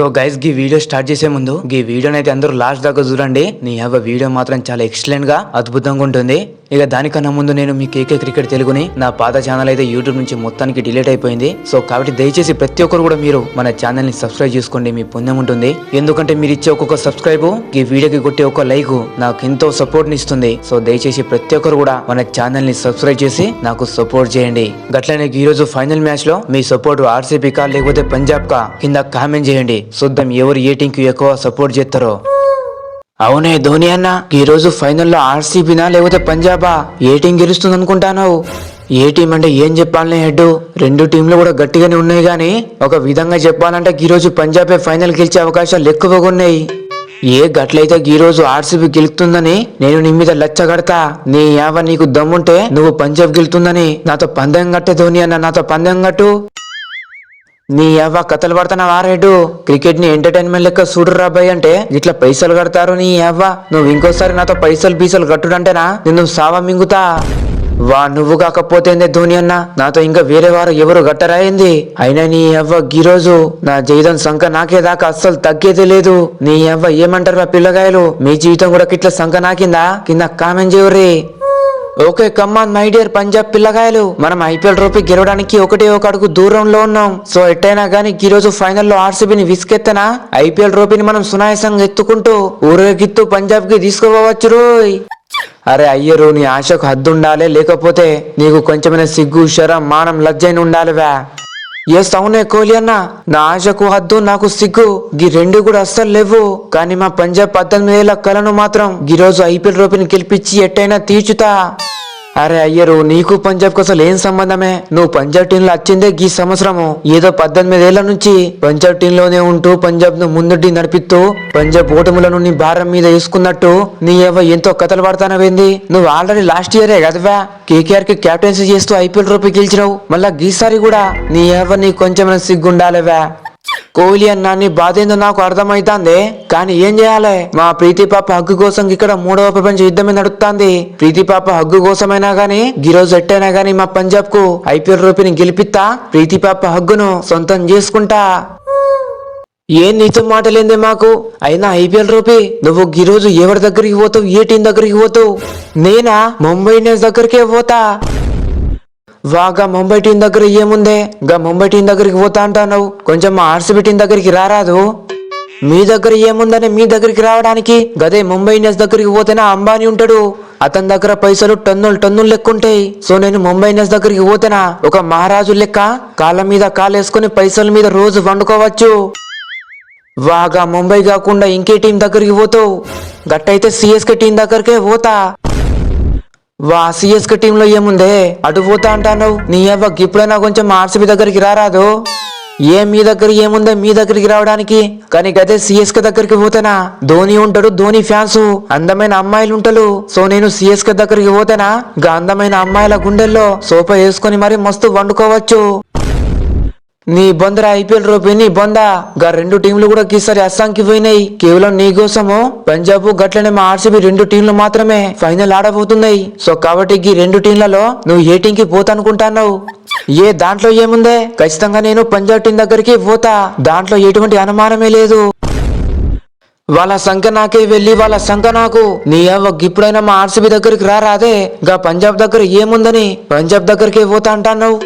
So guys గీ video start చేసే ముందు గీ వీడియోని అయితే అందరూ లాస్ట్ దాకా చూడండి. నీ హ్యావ్ వీడియో మాత్రం చాలా ఎక్సలెంట్గా అద్భుతంగా ఉంటుంది. ఇక దానికన్నా ముందు నేను మీ కేకే క్రికెట్ తెలుగుని నా పాత ఛానల్ అయితే యూట్యూబ్ నుంచి మొత్తానికి డిలీట్ అయిపోయింది. సో కాబట్టి దయచేసి ప్రతి ఒక్కరు కూడా మీరు మన ఛానల్ని సబ్స్క్రైబ్ చేసుకోండి. మీ పుణ్యం ఉంటుంది. ఎందుకంటే మీరు ఇచ్చే ఒక్కొక్క సబ్స్క్రైబ్ ఈ వీడియోకి కొట్టే ఒక లైక్ నాకు ఎంతో సపోర్ట్ని ఇస్తుంది. సో దయచేసి ప్రతి ఒక్కరు కూడా మన ఛానల్ని సబ్స్క్రైబ్ చేసి నాకు సపోర్ట్ చేయండి. గట్లనే ఈ రోజు ఫైనల్ మ్యాచ్లో మీ సపోర్ట్ ఆర్సీబీ కా లేకపోతే పంజాబ్ కా కింద కామెంట్ చేయండి. చూద్దాం ఎవరు ఏ టీం కి ఎక్కువ సపోర్ట్ చేస్తారో. అవునే ధోని అన్న ఈరోజు ఫైనల్లో ఆర్సీబీనా లేకపోతే పంజాబా? ఏ టీం గెలుస్తుంది అనుకుంటానావు ఏ టీం అంటే ఏం చెప్పాలనే హెడ్ రెండు టీంలు కూడా గట్టిగానే ఉన్నాయి కానీ ఒక విధంగా చెప్పాలంటే ఈ రోజు పంజాబే ఫైనల్ గెలిచే అవకాశాలు ఎక్కువగా ఉన్నాయి. ఏ గట్లయితే ఈ రోజు ఆర్సీబీ గెలుతుందని నేను నీ మీద లచ్చ కడతా నీ యావ నీకు దమ్ముంటే నువ్వు పంజాబ్ గెలుతుందని నాతో పందెం కట్టే ధోని అన్న నాతో పందెం కట్టు. నీ అవ్వ కథలు పడుతున్నావా రెడ్డు? క్రికెట్ని ఎంటర్టైన్మెంట్ లెక్క చూడు రాబాయ్ అంటే ఇట్లా పైసలు కడతారు నీ అవ్వ. నువ్వు ఇంకోసారి నాతో పైసలు పీసలు కట్టుడంటేనా? నిన్ను సావ మింగుతా. వా నువ్వు కాకపోతే ధోని అన్న? నాతో ఇంకా వేరే వారు ఎవరు గట్టరాయింది అయినా నీ అవ్వ రోజు నా జీవితం సంఖ నాకే దాకా అస్సలు తగ్గేదే లేదు. నీ అవ్వ ఏమంటారు పిల్లగాయలు? మీ జీవితం కూడా ఇట్లా సంఖ నాకిందా? కింద కామెంట్ చేయరు okay come on my dear Punjab పిల్లగాయలు. మనం ఐపీఎల్ ట్రోఫీ గెలవడానికి ఒకటే ఒక అడుగు దూరంలో ఉన్నాం. సో ఎట్టయినా గానీ ఈ రోజు ఫైనల్లో ఆర్సీబీని విసుకెత్తనా? ఐపీఎల్ ట్రోఫీని మనం సునాయాసంగా ఎత్తుకుంటూ ఊరేగిత్తూ పంజాబ్కి తీసుకుపోవచ్చు రోయ్. అరే అయ్యరు నీ ఆశకు హద్దుండాలి. లేకపోతే నీకు కొంచెమైన సిగ్గు శరం మానం లజ్జైన ఉండాలివా? ఎస్ కోహ్లీ అన్న నా ఆశకు హద్దు నాకు సిగ్గు. గీ రెండు కూడా అస్సలు లేవు. కానీ మా పంజాబ్ పద్దెనిమిది వేల కలను మాత్రం ఈ రోజు ఐపీఎల్ ట్రోఫీని గెలిపించి ఎట్టైనా తీర్చుతా. అరే అయ్యరు నీకు పంజాబ్కు అసలు ఏం సంబంధమే? నువ్వు పంజాబ్ టీంలో వచ్చిందే గీ సంవత్సరము. ఏదో పద్దెనిమిది ఏళ్ళ నుంచి పంజాబ్ టీంలోనే ఉంటూ పంజాబ్ను ముందుటి నడిపిస్తూ పంజాబ్ ఓటములను నీ భారం మీద వేసుకున్నట్టు నీ ఏవో ఎంతో కథలు పడతానవేంది నువ్వు ఆల్రెడీ లాస్ట్ ఇయరే కదవా కేకేఆర్కి కెప్టెన్సీ చేస్తూ ఐపీఎల్ ట్రోఫీ గెలిచినావు. మళ్ళా గీసారి కూడా నీ ఏవ నీ కొంచెం సిగ్గుండాలివా కోహ్లీ అన్న నీ బాధ ఏందో నాకు అర్థమైతాంది. కానీ ఏం చేయాలి? మా ప్రీతి పాప హగ్గు కోసం ఇక్కడ మూడవ ప్రపంచ యుద్ధమే నడుస్తుంది ప్రీతి పాప హగ్గు కోసమైనా గానీ గిరోజు ఎట్టైనా గానీ మా పంజాబ్కు ఐపీఎల్ రూపీని గెలిపిస్తా. ప్రీతి పాప హగ్గును సొంతం చేసుకుంటా. ఏం నీతో మాటలేందే మాకు? అయినా ఐపీఎల్ రూపీ నువ్వు ఈ రోజు ఎవరి దగ్గరికి పోతావు? ఏ టీం దగ్గరికి పోతావు? నేనా? ముంబై ఇండియన్స్ దగ్గరికే పోతా. వాగా ముంబై టీం దగ్గర ఏముందే? గా ముంబై టీం దగ్గరికి పోతా అంటావు కొంచెం మా ఆర్సీబీ టీం దగ్గరికి రారాదు మీ దగ్గర ఏముందని మీ దగ్గరికి రావడానికి? గదే ముంబై ఇండియన్స్ దగ్గరికి పోతేనే అంబానీ ఉంటాడు. అతని దగ్గర పైసలు టన్నులు టన్నులు లెక్కుంటాయి. సో నేను ముంబై ఇండియన్స్ దగ్గరికి పోతేనా? ఒక మహారాజు లెక్క? కాళ్ళ మీద కాలేసుకుని పైసల మీద రోజు వండుకోవచ్చు. వాగా ముంబై కాకుండా ఇంకే టీం దగ్గరికి పోతావు? గట్టయితే సిఎస్కే టీం దగ్గరికే పోతా. వా సిఎస్కే టీంలో ఏముందే? అటు పోతా అంటాను నీ అవ్వ ఇప్పుడైనా కొంచెం ఆర్సీబీ దగ్గరికి రారాదు. ఏ మీ దగ్గర ఏముందే మీ దగ్గరికి రావడానికి? కానీ గదే సిఎస్కే దగ్గరికి పోతేనా? ధోని ఉంటాడు ధోని ఫ్యాన్స్. అందమైన అమ్మాయిలు ఉంటారు. సో నేను సిఎస్కే దగ్గరికి పోతేనా? గా అందమైన అమ్మాయిల గుండెల్లో సోఫా వేసుకొని మరి మస్తు వండుకోవచ్చు. నీ బొందర ఐపీఎల్ రూపీ నీ బొంద. గా రెండు టీంలు కూడా ఈసారి అస్సాంకి పోయినాయి. కేవలం నీ కోసము? పంజాబ్ గట్లనే మా ఆర్సీబీ రెండు టీంలు మాత్రమే ఫైనల్ ఆడబోతున్నాయి. సో కాబట్టి ఈ రెండు టీంలలో నువ్వు ఏ టీంకి పోతానుకుంటున్నావు? ఏ దాంట్లో ఏముందే? ఖచ్చితంగా నేను పంజాబ్ టీం దగ్గరికి పోతా. దాంట్లో ఎటువంటి అనుమానమే లేదు. వాళ్ళ సంఖ నాకే వెళ్ళి వాళ్ళ సంఖ నాకు. నీ అవ్వ ఇప్పుడైనా మా ఆర్సీబీ దగ్గరికి రారాదే? గా పంజాబ్ దగ్గర ఏముందని పంజాబ్ దగ్గరికే పోతా అంటావు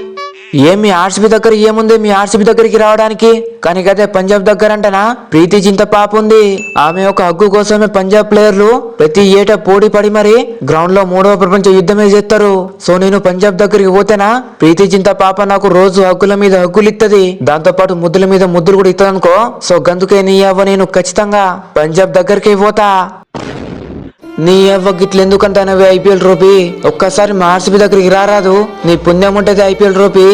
ఏం మీ ఆర్సీబీ దగ్గర ఏముంది? మీ ఆర్సీబీ దగ్గరికి రావడానికి? కానీ కదే పంజాబ్ దగ్గర అంటనా ప్రీతి చింత పాప ఉంది. ఆమె ఒక హక్కు కోసమే పంజాబ్ ప్లేయర్లు ప్రతి ఏటా పోటీ పడి మరి గ్రౌండ్లో మూడవ ప్రపంచ యుద్ధమే చేస్తారు. సో నేను పంజాబ్ దగ్గరికి పోతేనా? ప్రీతి చింత పాప నాకు రోజు హక్కుల మీద హక్కులు ఇత్తది. దాంతో పాటు ముద్దుల మీద ముద్దులు కూడా ఇస్తుంది అనుకో సో గందుకే నీ అవ్వ నేను ఖచ్చితంగా పంజాబ్ దగ్గరికి పోతా. నీ అవ్వ గిట్ల ఎందుకంటానవి ఐపీఎల్ ట్రోఫీ? ఒక్కసారి మా ఆర్సీబీ దగ్గరికి రారాదు. నీ పుణ్యం ఉంటుంది ఐపీఎల్ ట్రోఫీ.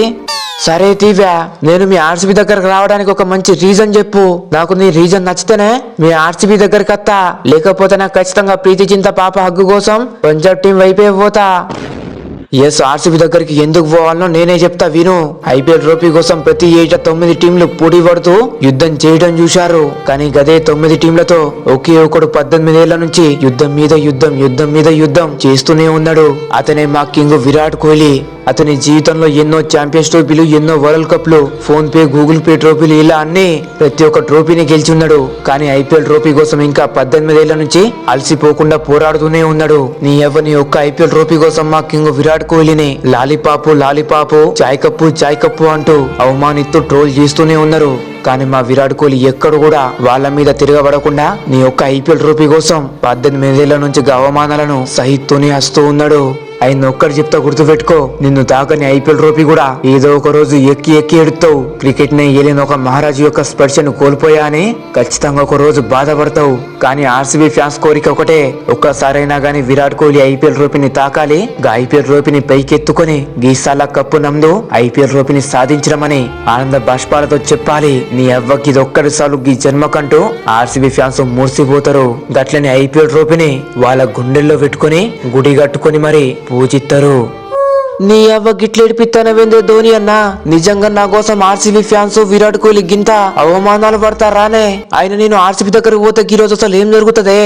సరే తీవ్యా నేను మీ ఆర్సీబీ దగ్గరకు రావడానికి ఒక మంచి రీజన్ చెప్పు. నాకు నీ రీజన్ నచ్చితేనే మీ ఆర్సీబీ దగ్గరికి వస్తా లేకపోతే నాకు ఖచ్చితంగా ప్రీతి చింత పాప హగ్గు కోసం పంజాబ్ టీం వైపే పోతా. ఎస్ ఆర్సీబీ దగ్గరికి ఎందుకు పోవాలనో నేనే చెప్తా విను. ఐపీఎల్ ట్రోఫీ కోసం ప్రతి ఏటా తొమ్మిది టీంలు పోటీ పడుతూ యుద్ధం చేయడం చూశారు. కానీ గదే తొమ్మిది టీంలతో ఒకే ఒకడు పద్దెనిమిదేళ్ళ నుంచి యుద్ధం మీద యుద్ధం యుద్ధం మీద యుద్ధం చేస్తూనే ఉన్నాడు. అతనే మా కింగ్ విరాట్ కోహ్లీ. అతని జీవితంలో ఎన్నో ఛాంపియన్స్ ట్రోఫీలు ఎన్నో వరల్డ్ కప్లు ఫోన్ పే గూగుల్ పే ట్రోఫీలు ఇలా అన్ని ప్రతి ఒక్క ట్రోఫీని గెలిచి ఉన్నాడు కానీ ఐపీఎల్ ట్రోఫీ కోసం ఇంకా పద్దెనిమిదేళ్ళ నుంచి అలసిపోకుండా పోరాడుతూనే ఉన్నాడు. నీ ఎవరిని ఒక్క ఐపీఎల్ ట్రోఫీ కోసం మా కింగ్ విరాట్ విరాట్ కోహ్లీని లాలీపాపు లాలీపాపు చాయ్ కప్పు చాయ్ కప్పు అంటూ అవమానిస్తూ ట్రోల్ చేస్తూనే ఉన్నారు. కానీ మా విరాట్ కోహ్లీ ఎక్కడ కూడా వాళ్ళ మీద తిరగబడకుండా నీ యొక్క ఐపీఎల్ ట్రోఫీ కోసం పద్దెనిమిదేళ్ళ నుంచి అవమానాలను సహిస్తూనే వస్తూ ఉన్నాడు. ఆయన ఒక్కటి చెప్తా గుర్తుపెట్టుకో నిన్ను తాకని ఐపీఎల్ ట్రోఫీ కూడా ఏదో ఒక రోజు ఎక్కి ఎక్కి ఎడుతావు. క్రికెట్ నే ఒక మహారాజు యొక్క స్పర్శను కోల్పోయా అని ఖచ్చితంగా ఒక రోజు బాధపడతావు. కానీ ఆర్సీబీ ఫ్యాన్స్ కోరిక ఒకటే ఒక్కసారైనా గానీ విరాట్ కోహ్లీ ఐపీఎల్ ట్రోఫీని తాకాలి. ఐపీఎల్ ట్రోఫీని పైకెత్తుకొని గీసాల కప్పు నందు ఐపీఎల్ ట్రోఫీని సాధించడమని ఆనంద బాష్పాలతో చెప్పాలి. నీ అవ్వకి ఇది ఒక్కటి సార్లు ఈ జన్మకంటూ ఆర్సీబీ ఫ్యాన్స్ మూసిపోతారు గట్లని ఐపీఎల్ ట్రోఫీని వాళ్ళ గుండెల్లో పెట్టుకొని గుడి కట్టుకొని మరి పూజిత్తరు. నీ అవ్వ గిట్లేడిపిస్తానవేందో ధోని అన్న నిజంగా నా కోసం ఆర్సీబీ ఫ్యాన్స్ విరాట్ కోహ్లీ గింత అవమానాలు పడతారానే ఆయన నేను ఆర్సీబీ దగ్గరకు పోతే ఈ రోజు అసలు ఏం జరుగుతుందే?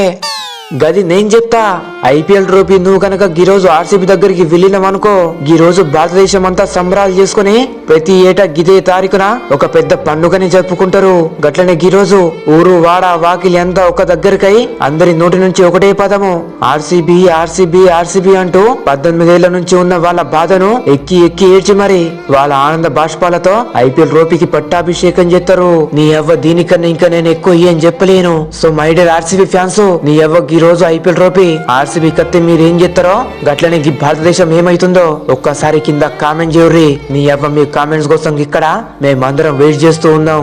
గది నేను చెప్తా ఐపీఎల్ ట్రోఫీ నువ్వు కనుక ఈ రోజు ఆర్సీబీ దగ్గరికి వెళ్ళినామనుకో ఈ రోజు భారతదేశం అంతా సంబరాలు చేసుకుని ప్రతి ఏటా గిదే తారీఖున ఒక పెద్ద పండుగని జరుపుకుంటారు. గట్లనే ఈ రోజు ఊరు వాడ వాకిలి అంతా ఒక దగ్గరకై అందరి నోటి నుంచి ఒకటే పదము. ఆర్సీబీ ఆర్సీబీ ఆర్సీబీ అంటూ పద్దెనిమిదేళ్ళ నుంచి ఉన్న వాళ్ళ బాధను ఎక్కి ఎక్కి ఏడ్చి మరి వాళ్ళ ఆనంద బాష్పాలతో ఐపీఎల్ ట్రోఫీకి పట్టాభిషేకం చేస్తారు. నీ అవ్వ దీనికన్నా ఇంకా నేను ఎక్కువ ఏం చెప్పలేను. So my dear RCB fans నీ అవ్వ ఈ రోజు ఐపీఎల్ ట్రోఫీ ఆర్సీబీ కత్తి మీరు ఏం చేస్తారో గట్లనే ఈ భారతదేశం ఏమైతుందో ఒక్కసారి కింద కామెంట్ చేయర్రి. మీ అవ్వ మీ కామెంట్స్ కోసం ఇక్కడ మేమందరం వెయిట్ చేస్తూ ఉన్నాం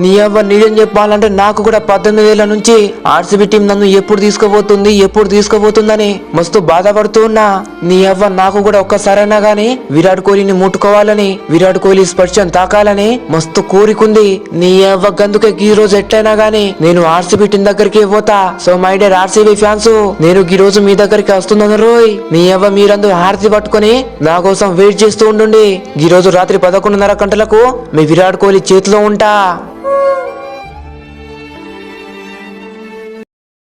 నీ అవ్వ నిజం చెప్పాలంటే నాకు కూడా పద్దెనిమిది ఏళ్ళ నుంచి ఆర్సీబీ టీం నన్ను ఎప్పుడు తీసుకుపోతుంది ఎప్పుడు తీసుకుపోతుందని మస్తు బాధపడుతూ ఉన్నా. నీ అవ్వ నాకు కూడా ఒక్కసారైనా గానీ విరాట్ కోహ్లీని ముట్టుకోవాలని విరాట్ కోహ్లీ స్పర్శం తాకాలని మస్తు కోరికుంది. నీ అవ్వ గందుకే ఈ రోజు ఎట్లయినా గానీ నేను ఆర్సీబీ టీం దగ్గరికి పోతా. So my dear RCB fans నేను ఈ రోజు మీ దగ్గరికి వస్తున్నాను రోయ్. నీ అవ్వ మీరందరూ హారతి పట్టుకొని నా కోసం వెయిట్ చేస్తూ ఉండండి. ఈ రోజు రాత్రి పదకొండున్నర గంటలకు మీ విరాట్ కోహ్లీ చేతిలో ఉంటా.